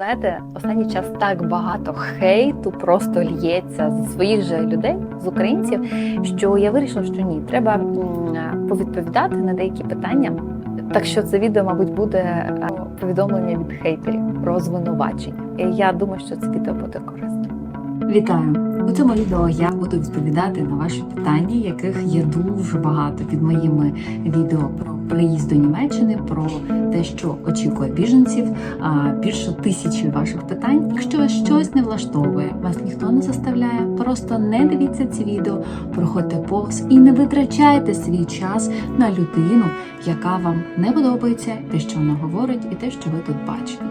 Знаєте, останній час так багато хейту просто лється зі своїх же людей, з українців, що я вирішила, що ні, треба повідповідати на деякі питання. Так що це відео, мабуть, буде е, повідомлення від хейтерів про звинувачення. Я думаю, що це відео буде корисним. Вітаю! У цьому відео я буду відповідати на ваші питання, яких є дуже багато під моїми відео про приїзд до Німеччини, про те, що очікує біженців. А, Більше тисячі ваших питань. Якщо щось не влаштовує, вас ніхто не заставляє. Просто не дивіться ці відео, проходьте повз і не витрачайте свій час на людину, яка вам не подобається, те, що вона говорить, і те, що ви тут бачите.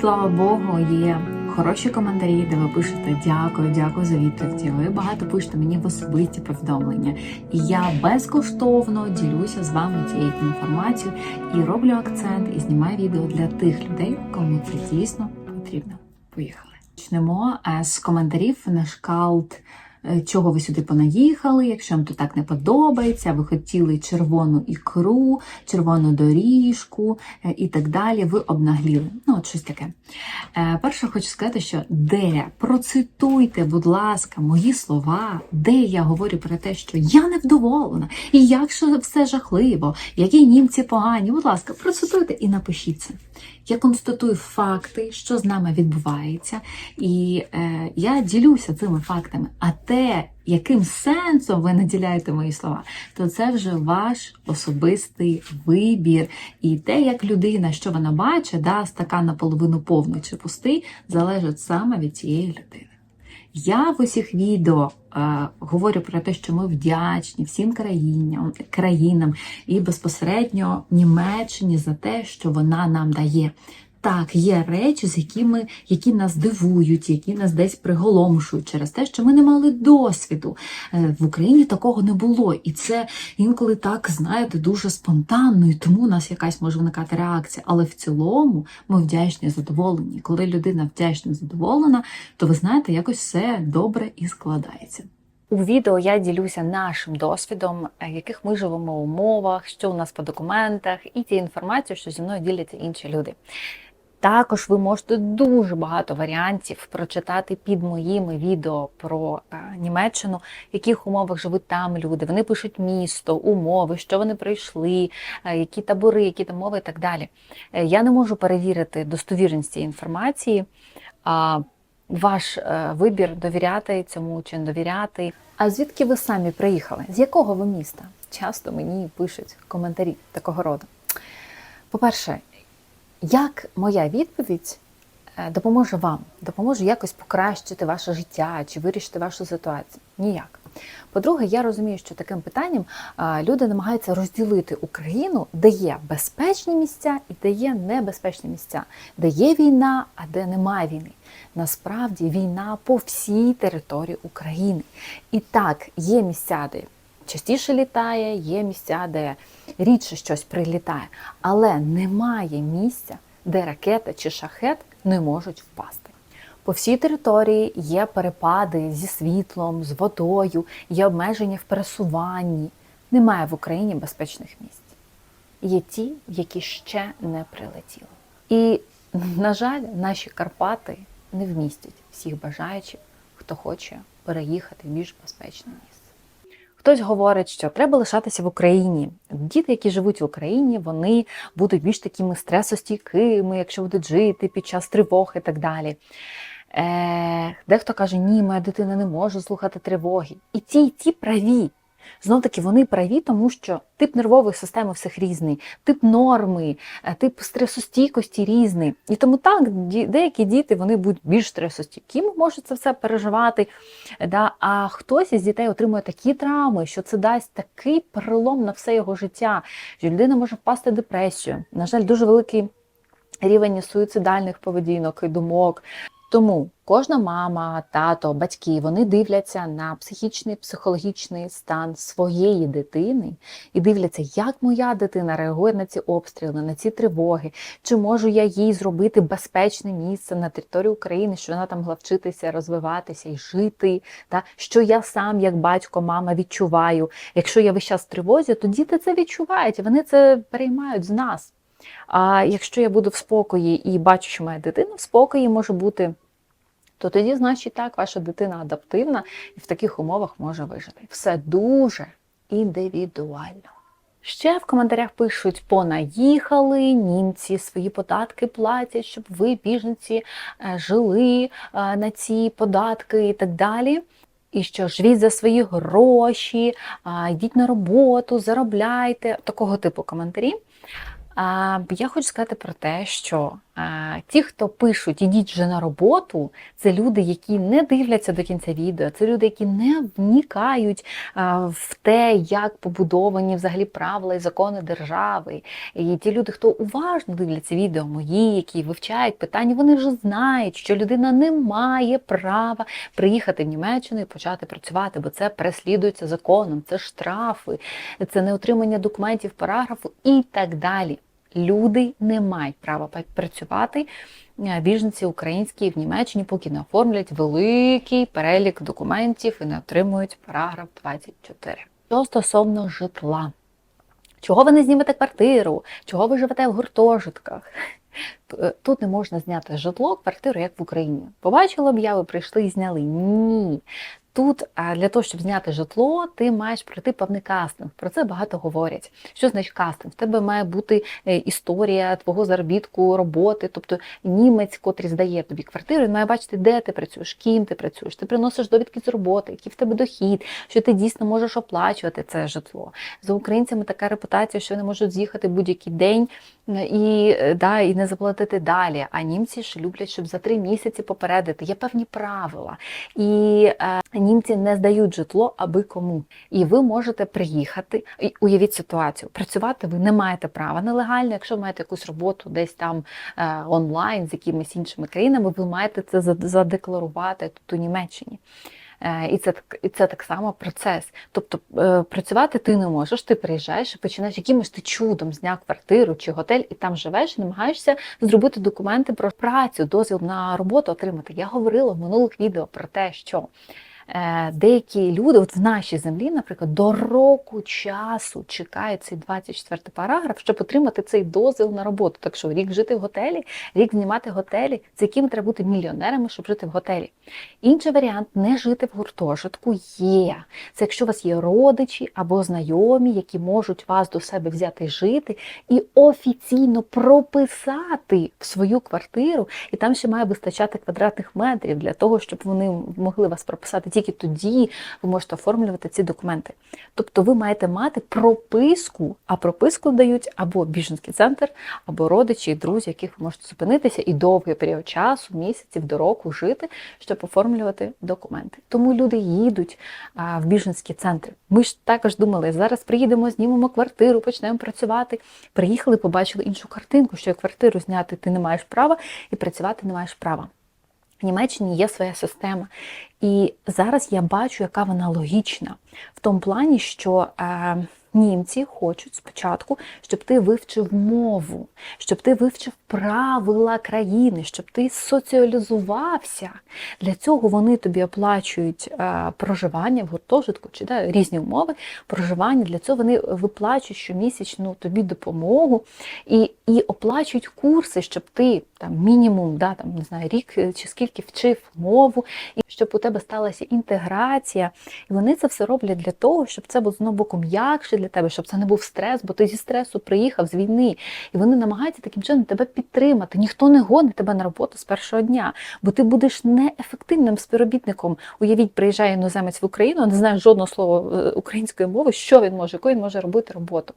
Слава Богу, є хороші коментарі, де ви пишете дякую, дякую за відповіді. Ви багато пишете мені в особисті повідомлення, і я безкоштовно ділюся з вами цією інформацією і роблю акцент і знімаю відео для тих людей, кому це дійсно потрібно. Поїхали. Почнемо е, з коментарів на шкалт. Е, Чого ви сюди понаїхали? Якщо вам тут так не подобається, ви хотіли червону ікру, червону доріжку е, і так далі. Ви обнагліли. Ну, от щось таке. Е, Перше хочу сказати, що де процитуйте, будь ласка, мої слова, де я говорю про те, що я невдоволена, і як все жахливо, які німці погані. Будь ласка, процитуйте і напишіть це. Я констатую факти, що з нами відбувається, і е, я ділюся цими фактами. А те, яким сенсом ви наділяєте мої слова, то це вже ваш особистий вибір. І те, як людина, що вона бачить, да, стакан наполовину повний чи пустий, залежить саме від цієї людини. Я в усіх відео е, говорю про те, що ми вдячні всім країням, країнам і безпосередньо Німеччині за те, що вона нам дає. Так, є речі, з якими які нас дивують, які нас десь приголомшують через те, що ми не мали досвіду. Е, В Україні такого не було. І це інколи так, знаєте, дуже спонтанно, і тому у нас якась може виникати реакція. Але в цілому ми вдячні задоволені. Коли людина вдячна задоволена, то ви знаєте, якось все добре і складається. У відео я ділюся нашим досвідом, е, яких ми живемо в умовах, що у нас по документах, і ті інформацією, що зі мною діляться інші люди. Також ви можете дуже багато варіантів прочитати під моїми відео про е, Німеччину, в яких умовах живуть там люди. Вони пишуть місто, умови, що вони прийшли, е, які табори, які там мови і так далі. Е, Я не можу перевірити достовірність цієї інформації. Ваш вибір довіряти цьому чи не довіряти. А звідки ви самі приїхали? З якого ви міста? Часто мені пишуть коментарі такого роду. По-перше, як моя відповідь е, допоможе вам, допоможе якось покращити ваше життя чи вирішити вашу ситуацію? Ніяк. По-друге, я розумію, що таким питанням люди намагаються розділити Україну, де є безпечні місця і де є небезпечні місця, де є війна, а де немає війни. Насправді війна по всій території України. І так, є місця, де частіше літає, є місця, де рідше щось прилітає, але немає місця, де ракета чи шахет не можуть впасти. По всій території є перепади зі світлом, з водою, є обмеження в пересуванні. Немає в Україні безпечних місць. Є ті, які ще не прилетіли. І, на жаль, наші Карпати не вмістять всіх бажаючих, хто хоче переїхати в більш безпечне місце. Хтось говорить, що треба лишатися в Україні. Діти, які живуть в Україні, вони будуть більш такими стресостійкими, якщо будуть жити під час тривог і так далі. Е, Дехто каже, ні, моя дитина не може слухати тривоги. І ті, і ті праві. Знов таки вони праві, тому що тип нервової системи всіх різний, тип норми, е, тип стресостійкості різний. І тому так, деякі діти вони будуть більш стресостійкими, можуть це все переживати. Да? А хтось із дітей отримує такі травми, що це дасть такий перелом на все його життя, що людина може впасти в депресію. На жаль, дуже великий рівень суїцидальних поведінок і думок. Тому кожна мама, тато, батьки вони дивляться на психічний, психологічний стан своєї дитини і дивляться, як моя дитина реагує на ці обстріли, на ці тривоги, чи можу я їй зробити безпечне місце на території України, що вона там могла вчитися, розвиватися і жити. Та що я сам, як батько, мама, відчуваю. Якщо я весь час в тривозі, то діти це відчувають, вони це переймають з нас. А якщо я буду в спокої і бачу, що моя дитина в спокої може бути, то тоді, значить, так, ваша дитина адаптивна і в таких умовах може вижити. Все дуже індивідуально. Ще в коментарях пишуть: понаїхали, німці свої податки платять, щоб ви, біженці, е, жили е, на ці податки і так далі. І що живіть за свої гроші, йдіть на роботу, заробляйте. Такого типу коментарі. Я хочу сказати про те, що ті, хто пишуть ідіть вже на роботу, це люди, які не дивляться до кінця відео, це люди, які не вникають в те, як побудовані взагалі правила і закони держави. І ті люди, хто уважно дивляться відео мої, які вивчають питання, вони вже знають, що людина не має права приїхати в Німеччину і почати працювати, бо це переслідується законом, це штрафи, це неотримання документів параграфу і так далі. Люди не мають права працювати. е, Біженці українські в Німеччині, поки не оформлять великий перелік документів і не отримують параграф 24. Що стосовно житла, чого ви не знімете квартиру, чого ви живете в гуртожитках? Е, Тут не можна зняти житло, квартиру, як в Україні. Побачили об'яви, прийшли і зняли. Ні. Тут для того, щоб зняти житло, ти маєш пройти певний кастинг. Про це багато говорять. Що значить кастинг? В тебе має бути е, історія твого заробітку, роботи. Тобто німець, котрий здає тобі квартиру, він має бачити, де ти працюєш, ким ти працюєш. Ти приносиш довідки з роботи, який в тебе дохід, що ти дійсно можеш оплачувати це житло. За українцями така репутація, що вони можуть з'їхати будь-який день е, і, е, да, і не заплатити далі. А німці ж люблять, щоб за три місяці попередити. Є певні правила. І е, німці не здають житло аби кому. І ви можете приїхати. І уявіть ситуацію. Працювати ви не маєте права нелегально. Якщо маєте якусь роботу десь там е, онлайн з якимись іншими країнами, ви маєте це задекларувати тут у Німеччині. Е, І це, і це так само процес. Тобто е, працювати ти не можеш, ти приїжджаєш і починаєш якимось ти чудом зняв квартиру чи готель, і там живеш, і намагаєшся зробити документи про працю, дозвіл на роботу отримати. Я говорила в минулих відео про те, що деякі люди, от в нашій землі, наприклад, до року часу чекають цей 24 параграф, щоб отримати цей дозвіл на роботу. Так що рік жити в готелі, рік знімати готелі, це якими треба бути мільйонерами, щоб жити в готелі. Інший варіант не жити в гуртожитку є. Це якщо у вас є родичі або знайомі, які можуть вас до себе взяти жити і офіційно прописати в свою квартиру, і там ще має вистачати квадратних метрів для того, щоб вони могли вас прописати. Тільки тоді ви можете оформлювати ці документи. Тобто ви маєте мати прописку, а прописку дають або біженський центр, або родичі і друзі, яких ви можете зупинитися і довгий період часу, місяців до року жити, щоб оформлювати документи. Тому люди їдуть в біженські центри. Ми ж також думали, зараз приїдемо, знімемо квартиру, почнемо працювати. Приїхали, побачили іншу картинку, що квартиру зняти ти не маєш права і працювати не маєш права. В Німеччині є своя система. І зараз я бачу, яка вона логічна. В тому плані, що е, німці хочуть спочатку, щоб ти вивчив мову, щоб ти вивчив правила країни, щоб ти соціалізувався. Для цього вони тобі оплачують е, проживання в гуртожитку чи да, різні умови проживання. Для цього вони виплачують щомісячну тобі допомогу і, і оплачують курси, щоб ти там мінімум, да, там, не знаю, рік е, чи скільки вчив мову, і щоб у тебе сталася інтеграція. І вони це все роблять для того, щоб це було з одного боку м'якше для тебе, щоб це не був стрес, бо ти зі стресу приїхав з війни. І вони намагаються таким чином тебе підтримати. Ніхто не гонить тебе на роботу з першого дня, бо ти будеш неефективним співробітником. Уявіть, приїжджає іноземець в Україну, не знає жодного слова е, української мови, що він може, яку він може робити роботу.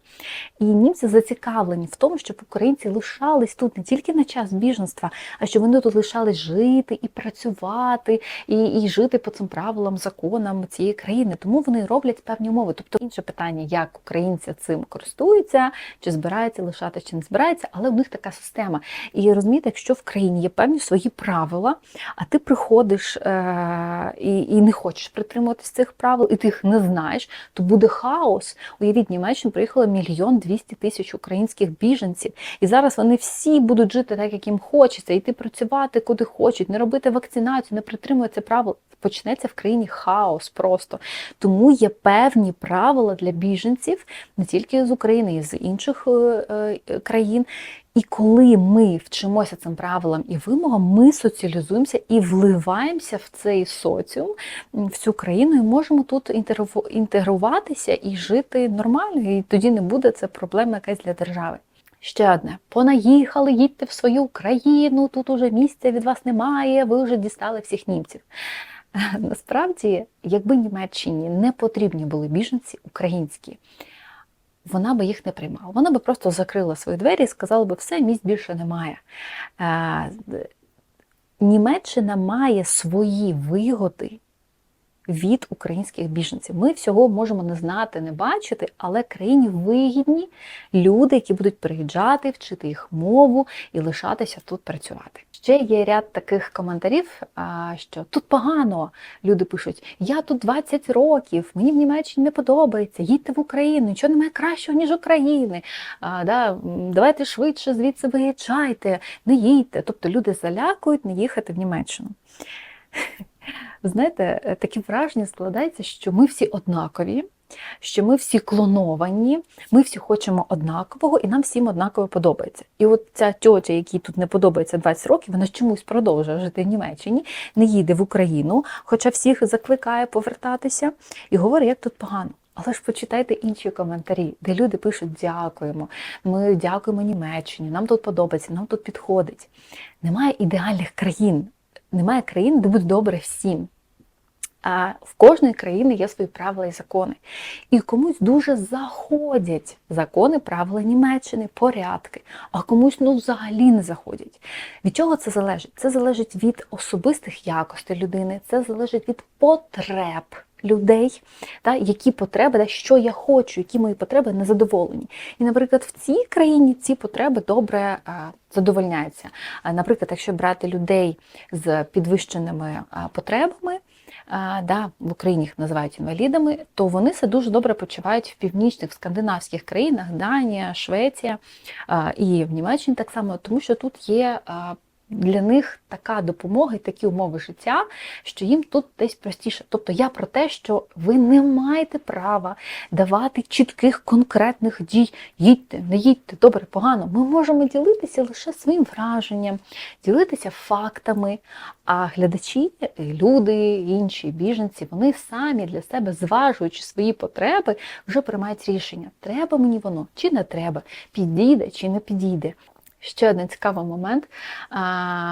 І німці зацікавлені в тому, щоб українці лишались тут не тільки на час біженства, а щоб вони тут лишались жити і працювати, і, і жити по цим правилам, законам цієї країни. Тому вони роблять певні умови. Тобто інше питання, як українці цим користуються, чи збираються лишати, чи не збираються, але у них така система. І розумієте, якщо в країні є певні свої правила, а ти приходиш е- і, і не хочеш притримуватись цих правил, і ти їх не знаєш, то буде хаос. Уявіть, в Німеччину приїхало мільйон двісті тисяч українських біженців, і зараз вони всі будуть жити так, як їм хочеться, йти працювати куди хочуть, не робити вакцинацію, не притримуватися правил. Почнеться в країні хаос просто. Тому є певні правила для біженців не тільки з України, і з інших е, е, країн. І коли ми вчимося цим правилам і вимогам, ми соціалізуємося і вливаємося в цей соціум, в цю країну, і можемо тут інтегруватися і жити нормально. І тоді не буде це проблема якась для держави. Ще одне: понаїхали, їдьте в свою країну, тут уже місця від вас немає, ви вже дістали всіх німців. Насправді, якби Німеччині не потрібні були біженці українські, вона би їх не приймала. Вона би просто закрила свої двері і сказала би, все, місць більше немає. Е, Німеччина має свої вигоди від українських біженців. Ми всього можемо не знати, не бачити, але країні вигідні люди, які будуть приїжджати, вчити їх мову і лишатися тут працювати. Ще є ряд таких коментарів, що тут погано. Люди пишуть: я тут 20 років, мені в Німеччині не подобається, їдьте в Україну, нічого немає кращого, ніж України. Да, давайте швидше звідси виїжджайте, не їдьте. Тобто люди залякують не їхати в Німеччину. Знаєте, таке враження складається, що ми всі однакові, що ми всі клоновані, ми всі хочемо однакового, і нам всім однаково подобається. І от ця тьотя, якій тут не подобається 20 років, вона чомусь продовжує жити в Німеччині, не їде в Україну, хоча всіх закликає повертатися, і говорить, як тут погано. Але ж почитайте інші коментарі, де люди пишуть дякуємо. Ми дякуємо Німеччині, нам тут подобається, нам тут підходить. Немає ідеальних країн, немає країн, де буде добре всім. В кожної країни є свої правила і закони. І комусь дуже заходять закони, правила Німеччини, порядки, а комусь ну взагалі не заходять. Від чого це залежить? Це залежить від особистих якостей людини, це залежить від потреб людей, та, які потреби, та, що я хочу, які мої потреби не задоволені. І, наприклад, в цій країні ці потреби добре а, задовольняються. А, Наприклад, якщо брати людей з підвищеними а, потребами, да, в Україні їх називають інвалідами, то вони це дуже добре почувають в північних в скандинавських країнах, Данія, Швеція і в Німеччині так само, тому що тут є. Для них така допомога і такі умови життя, що їм тут десь простіше. Тобто я про те, що ви не маєте права давати чітких конкретних дій. Їдьте, не їдьте, добре, погано. Ми можемо ділитися лише своїм враженням, ділитися фактами. А глядачі, люди, інші біженці, вони самі для себе, зважуючи свої потреби, вже приймають рішення: треба мені воно чи не треба, підійде чи не підійде. Ще один цікавий момент.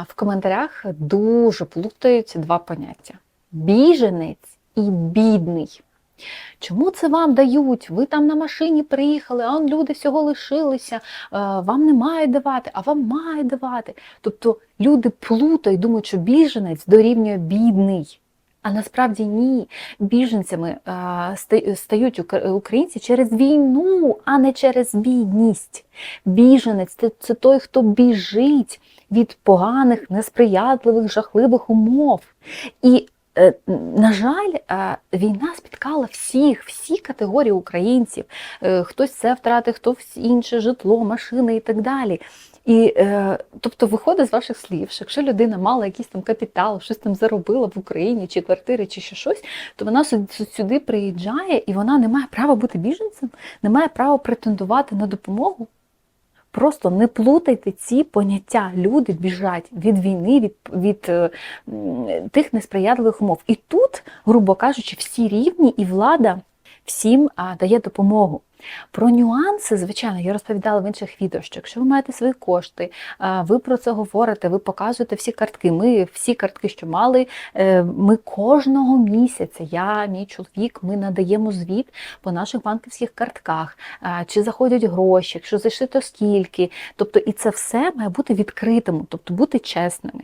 В коментарях дуже плутаються два поняття: біженець і бідний. Чому це вам дають? Ви там на машині приїхали, а он люди всього лишилися, е, вам не мають давати, а вам мають давати. Тобто люди плутають, думають, що біженець дорівнює бідний. А насправді ні. Біженцями стають українці через війну, а не через бідність. Біженець це, той, хто біжить від поганих, несприятливих, жахливих умов. І Е, На жаль, війна спіткала всіх, всі категорії українців. Е, Хтось це втратив, хтось інше житло, машини і так далі. І е, тобто виходить з ваших слів, що якщо людина мала якийсь там капітал, щось там заробила в Україні, чи квартири, чи ще щось, то вона сю- сю- сюди приїжджає і вона не має права бути біженцем, не має права претендувати на допомогу. Просто не плутайте ці поняття. Люди біжать від війни, від, від е, тих несприятливих умов. І тут, грубо кажучи, всі рівні, і влада всім дає допомогу. Про нюанси, звичайно, я розповідала в інших відео, що якщо ви маєте свої кошти, ви про це говорите, ви показуєте всі картки. Ми всі картки, що мали, е, ми кожного місяця, я, мій чоловік, ми надаємо звіт по наших банківських картках, чи заходять гроші, якщо зайшли, то скільки. Тобто, і це все має бути відкритим, тобто бути чесними.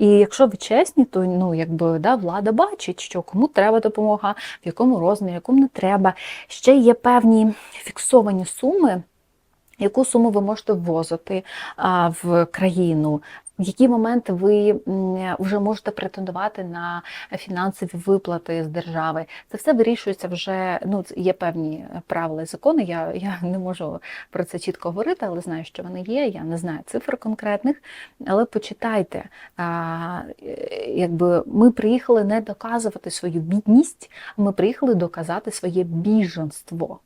І якщо ви чесні, то ну якби да, влада бачить, що кому треба допомога, в якому розмірі, якому не треба. Ще є певні фіксовані суми, яку суму ви можете ввозити в країну. В який момент ви вже можете претендувати на фінансові виплати з держави. Це все вирішується вже. Ну є певні правила і закони. Я, я не можу про це чітко говорити, але знаю, що вони є. Я не знаю цифр конкретних. Але почитайте, а, якби ми приїхали не доказувати свою бідність, ми приїхали доказати своє біженство.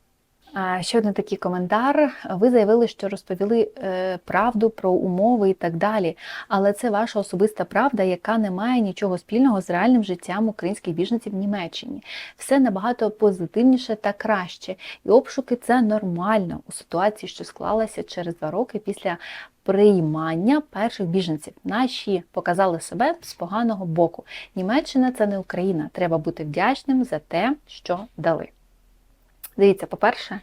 Ще один такий коментар. Ви заявили, що розповіли е, правду про умови і так далі. Але це ваша особиста правда, яка не має нічого спільного з реальним життям українських біженців в Німеччині. Все набагато позитивніше та краще. І обшуки це нормально у ситуації, що склалася через два роки після приймання перших біженців. Наші показали себе з поганого боку. Німеччина це не Україна. Треба бути вдячним за те, що дали. Дивіться, по-перше,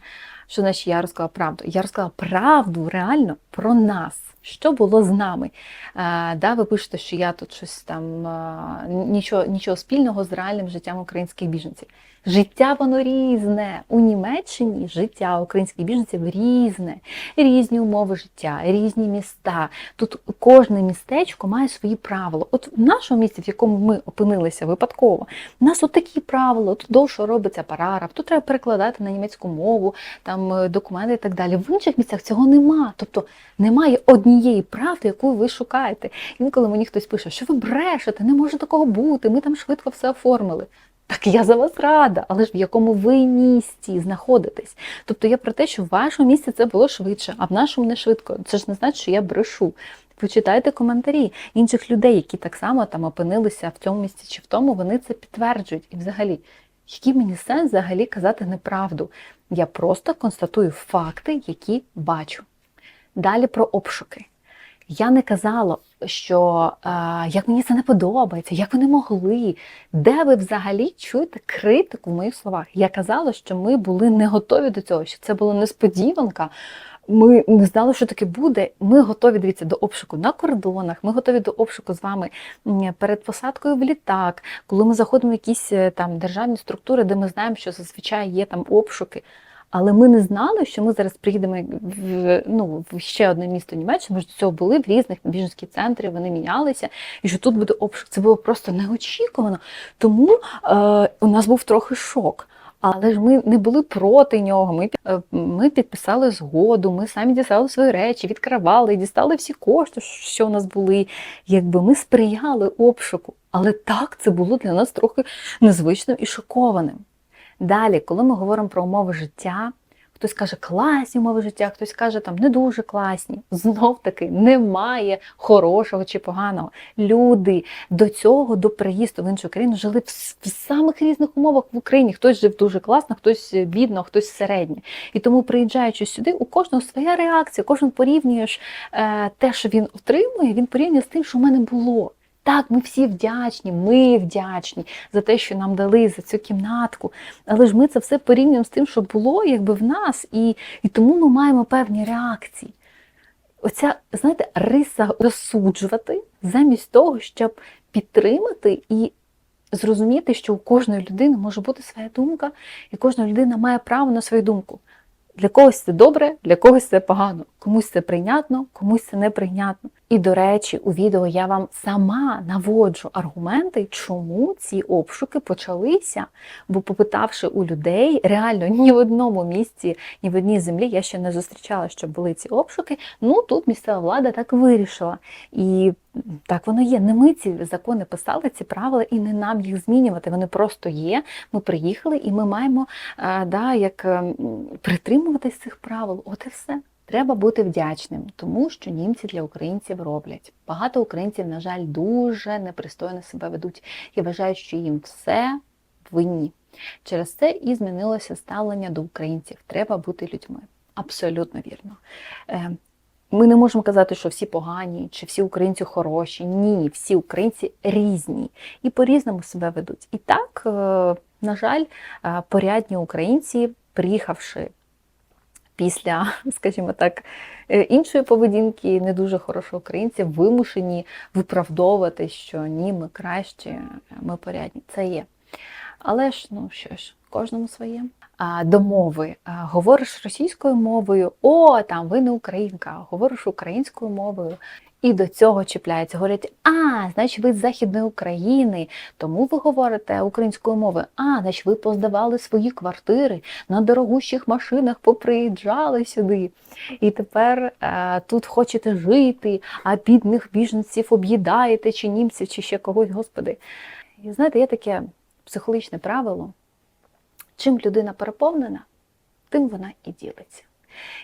що значить я розказала правду. Я розказала правду реально про нас. Що було з нами? Е, да, ви пишете, що я тут щось там е, нічого, нічого спільного з реальним життям українських біженців. Життя воно різне. У Німеччині життя українських біженців різне, різні умови життя, різні міста. Тут кожне містечко має свої правила. От в нашому місті, в якому ми опинилися випадково, у нас от такі правила, тут довше робиться параграф, тут треба перекладати на німецьку мову, там е, документи і так далі. В інших місцях цього нема. Тобто немає однієї правди, яку ви шукаєте. Інколи мені хтось пише, що ви брешете, не може такого бути, ми там швидко все оформили. Так я за вас рада, але ж в якому ви місті знаходитесь. Тобто я про те, що в вашому місті це було швидше, а в нашому не швидко. Це ж не значить, що я брешу. Почитайте коментарі інших людей, які так само там опинилися в цьому місці чи в тому, вони це підтверджують. І взагалі, який мені сенс взагалі казати неправду? Я просто констатую факти, які бачу. Далі про обшуки. Я не казала, що е, як мені це не подобається, як вони могли, де ви взагалі чуєте критику в моїх словах. Я казала, що ми були не готові до цього, що це була несподіванка. Ми не знали, що таке буде. Ми готові дивіться до обшуку на кордонах. Ми готові до обшуку з вами перед посадкою в літак, коли ми заходимо в якісь е, там державні структури, де ми знаємо, що зазвичай є там обшуки. Але ми не знали, що ми зараз приїдемо в ну в ще одне місто Німеччини. Ми ж до цього були в різних біженських центрів, вони мінялися, і що тут буде обшук. Це було просто неочікувано. Тому е, у нас був трохи шок. Але ж ми не були проти нього. Ми, е, ми підписали згоду, ми самі дістали свої речі, відкривали, дістали всі кошти, що у нас були. Якби ми сприяли обшуку. Але так це було для нас трохи незвичним і шокованим. Далі, коли ми говоримо про умови життя, хтось каже класні умови життя, хтось каже там не дуже класні. Знов таки немає хорошого чи поганого. Люди до цього, до приїзду в іншу країну, жили в, в самих різних умовах в Україні. Хтось жив дуже класно, хтось бідно, хтось середньо. І тому, приїжджаючи сюди, у кожного своя реакція, кожен порівнює е, те, що він отримує, він порівнює з тим, що в мене було. Так, ми всі вдячні, ми вдячні за те, що нам дали за цю кімнатку. Але ж ми це все порівнюємо з тим, що було якби в нас, і, і тому ми маємо певні реакції. Оця, знаєте, риса розсуджувати замість того, щоб підтримати і зрозуміти, що у кожної людини може бути своя думка, і кожна людина має право на свою думку. Для когось це добре, для когось це погано, комусь це прийнятно, комусь це неприйнятно. І до речі, у відео я вам сама наводжу аргументи, чому ці обшуки почалися. Бо, попитавши у людей, реально ні в одному місці, ні в одній землі я ще не зустрічала, що були ці обшуки. Ну тут місцева влада так вирішила. І так воно є. Не ми ці закони писали, ці правила, і не нам їх змінювати. Вони просто є. Ми приїхали, і ми маємо е, да, як ем, притримуватись цих правил. От і все. Треба бути вдячним, тому що німці для українців роблять. Багато українців, на жаль, дуже непристойно себе ведуть і вважають, що їм все винні. Через це і змінилося ставлення до українців. Треба бути людьми. Абсолютно вірно. Е, Ми не можемо казати, що всі погані, чи всі українці хороші. Ні, всі українці різні і по-різному себе ведуть. І так, е, на жаль, е, порядні українці, приїхавши після, скажімо так, е, іншої поведінки, не дуже хорошо українці вимушені виправдовувати, що ні, ми кращі, ми порядні. Це є. Але ж, ну що ж, кожному своє. А, до мови. А, говориш російською мовою, о, там ви не українка, говориш українською мовою. І до цього чіпляються. Говорять, а, значить, ви з Західної України, тому ви говорите українською мовою. А, значить, ви поздавали свої квартири на дорогущих машинах, поприїжджали сюди. І тепер е, тут хочете жити, а бідних біженців об'їдаєте, чи німців, чи ще когось, господи. І знаєте, є таке психологічне правило: чим людина переповнена, тим вона і ділиться.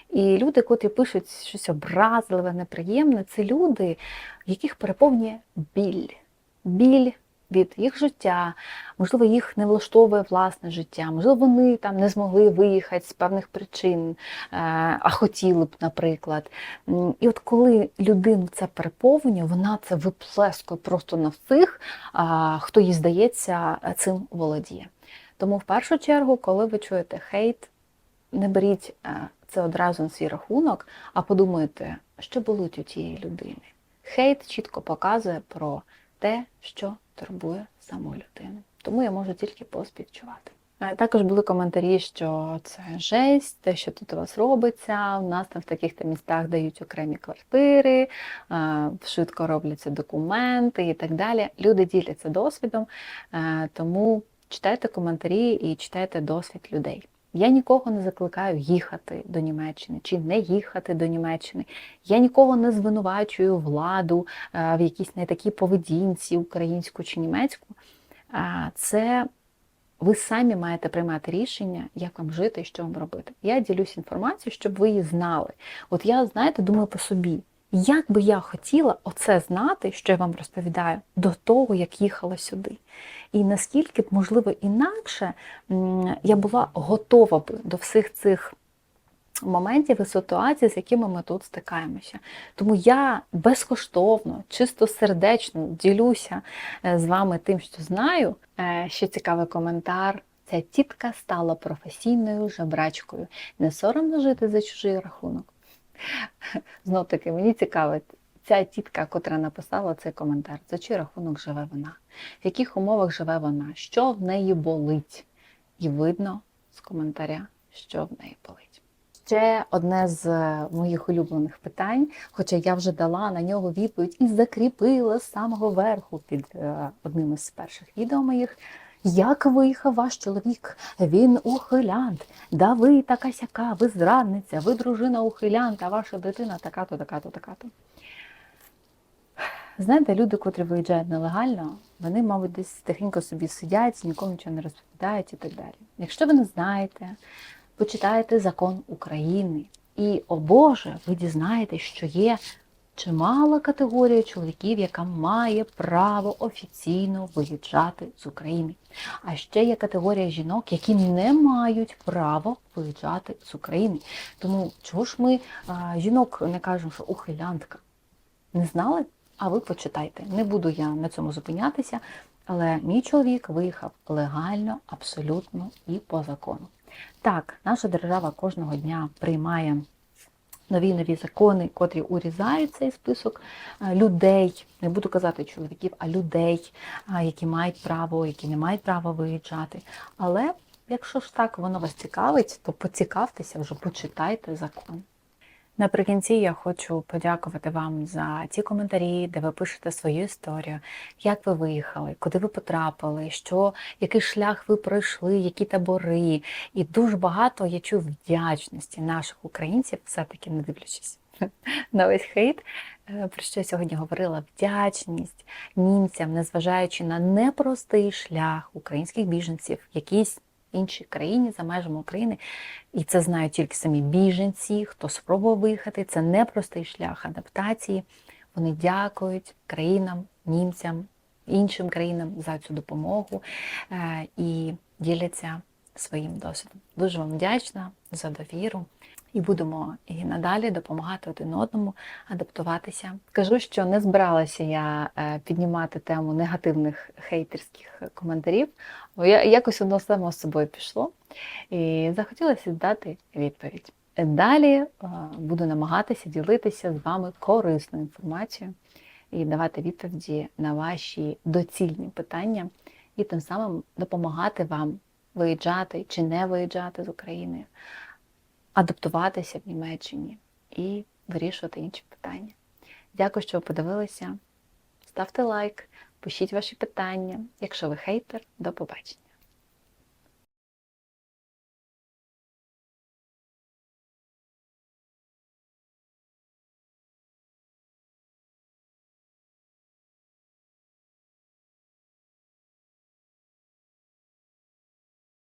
І люди, котрі пишуть щось образливе, неприємне, це люди, яких переповнює біль. Біль від їх життя, можливо, їх не влаштовує власне життя, можливо, вони там не змогли виїхати з певних причин, е, а хотіли б, наприклад. І от коли людину це переповнює, вона це виплескує просто на всіх, хто їй здається цим володіє. Тому в першу чергу, коли ви чуєте хейт, не беріть е, це одразу на свій рахунок, а подумайте, що болить у тієї людини. Хейт чітко показує про те, що турбує саму людину. Тому я можу тільки поспівчувати. Е, Також були коментарі, що це жесть, те, що тут у вас робиться. У нас там в таких-то містах дають окремі квартири, е, швидко робляться документи і так далі. Люди діляться досвідом, тому читайте коментарі і читайте досвід людей. Я нікого не закликаю їхати до Німеччини чи не їхати до Німеччини. Я нікого не звинувачую владу е, в якійсь не такій поведінці, українську чи німецьку. Це ви самі маєте приймати рішення, як вам жити і що вам робити. Я ділюсь інформацією, щоб ви її знали. От я, знаєте, думаю по собі, як би я хотіла оце знати, що я вам розповідаю, до того, як їхала сюди. І наскільки б, можливо, інакше я була готова б до всіх цих моментів і ситуацій, з якими ми тут стикаємося. Тому я безкоштовно, чисто сердечно ділюся е, з вами тим, що знаю. Е, Ще цікавий коментар. Ця тітка стала професійною жебрачкою. Не соромно жити за чужий рахунок. Знов таки, мені цікаво, ця тітка, котра написала цей коментар, за чий рахунок живе вона, в яких умовах живе вона, що в неї болить. І видно з коментаря, що в неї болить. Ще одне з е, моїх улюблених питань, хоча я вже дала на нього відповідь і закріпила з самого верху під е, одним із перших відео моїх. Як виїхав ваш чоловік? Він ухилянт. Да ви така сяка, ви зрадниця, ви дружина ухилянт, а ваша дитина така-то, така-то, така-то. Знаєте, люди, котрі виїжджають нелегально, вони, мабуть, десь тихенько собі сидять, нікому нічого не розповідають і так далі. Якщо ви не знаєте, почитаєте закон України, і, о Боже, ви дізнаєтесь, що є чимала категорія чоловіків, яка має право офіційно виїжджати з України. А ще є категорія жінок, які не мають права виїжджати з України. Тому чого ж ми а, жінок не кажемо, що ухилянтка? Не знали? А ви почитайте. Не буду я на цьому зупинятися, але мій чоловік виїхав легально, абсолютно і по закону. Так, наша держава кожного дня приймає нові нові закони, котрі урізають цей список е, людей, не буду казати чоловіків, а людей, які мають право, які не мають права виїжджати. Але якщо ж так воно вас цікавить, то поцікавтеся вже, почитайте закон. Наприкінці я хочу подякувати вам за ті коментарі, де ви пишете свою історію, як ви виїхали, куди ви потрапили, що, який шлях ви пройшли, які табори. І дуже багато я чую вдячності наших українців, все-таки не дивлячись на весь хейт, е, про що я сьогодні говорила, вдячність німцям, незважаючи на непростий шлях українських біженців, в якійсь іншій країні за межами України. І це знають тільки самі біженці, хто спробував виїхати. Це непростий шлях адаптації. Вони дякують країнам, німцям, іншим країнам за цю допомогу е, і діляться своїм досвідом. Дуже вам вдячна за довіру. І будемо і надалі допомагати один одному адаптуватися. Кажу, що не збиралася я е, піднімати тему негативних хейтерських коментарів, я якось воно само з собою пішло. І захотілося дати відповідь. Далі е, буду намагатися ділитися з вами корисною інформацією і давати відповіді на ваші доцільні питання, і тим самим допомагати вам виїжджати чи не виїжджати з України, адаптуватися в Німеччині і вирішувати інші питання. Дякую, що ви подивилися. Ставте лайк, пишіть ваші питання. Якщо ви хейтер, до побачення.